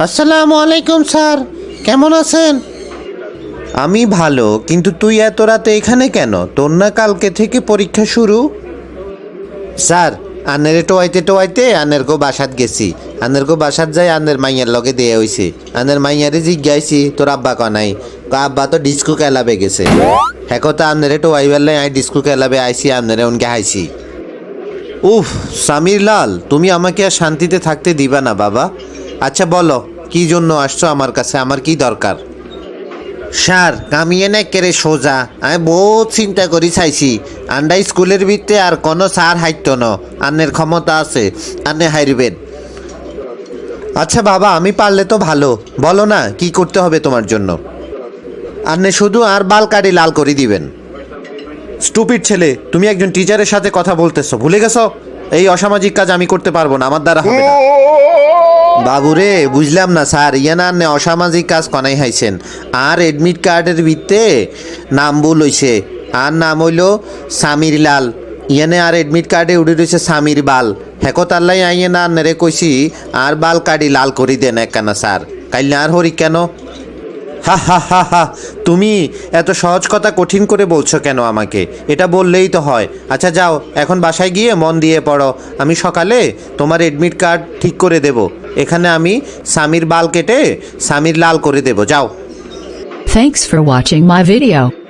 আসসালামু আলাইকুম স্যার। কেমন আছেন? আমি ভালো কিন্তু তুই এত রাতে এখানে কেন? তোর না কালকে থেকে পরীক্ষা শুরু? স্যার আনের টোয়াইতে টোয়াইতে আনের গো বাসাত গেছি। আনের গো বাসাত যাই আনের মাইয়ার লগে দিয়ে হইছে। আনের মাইয়ারে জিজ্ঞাসি তোর আব্বা কনাই ক আব্বা তো ডিস্কো খেলাবে গেছে। হ্যাঁ তো আনের টোয়াই বেলায় আই ডিস্কো খেলাবে আইসি আনের উনকে হাইছি। উফ সামির লাল তুমি আমাকে আর শান্তিতে থাকতে দিবা না বাবা। আচ্ছা বলো, কি জন্য আসছো আমার কাছে? আমার কি দরকার? স্যার, কামিয়ে না কেড়ে সোজা। আমি বহুত চিন্তা করি চাইছি। আন্ডা স্কুলের ভিত্তে আর কোনো স্যার হাইত ন। আন্নের ক্ষমতা আছে, আন্নে হাইরবেন। আচ্ছা বাবা, আমি পারলে তো ভালো। বলো না, কি করতে হবে তোমার জন্য? আন্নে শুধু আর বাল কাটি লাল করে দিবেন। স্টুপিড ছেলে, তুমি একজন টিচারের সাথে কথা বলতেছো, ভুলে গেছো? এই অসামাজিক কাজ আমি করতে পারব না, আমার দ্বারা হবে না। বাবুরে, বুঝলাম না স্যার, ইয়ানা নে অসামাজিক কাজ কনাই হাইছেন। আর এডমিট কার্ডের ভিত্তে নাম ভুল হইছে। আর নাম হইল সামির লাল। ইয়ানে আর এডমিট কার্ডে উঠে রয়েছে সামির বাল। হেকো তাল্লাই আইয়ে না নেরে কইছি, আর বাল কাটি লাল করি দেন একখানা, স্যার। কাইলে আর হরি কেন? হা হা হা হা, তুমি এত সহজ কথা কঠিন করে বলছো কেন আমাকে? এটা বললেই তো হয়। আচ্ছা যাও, এখন বাসায় গিয়ে মন দিয়ে পড়ো। আমি সকালে তোমার এডমিট কার্ড ঠিক করে দেব। এখানে আমি সামির বাল কেটে সামির লাল করে দেব যাও thanks for watching my video.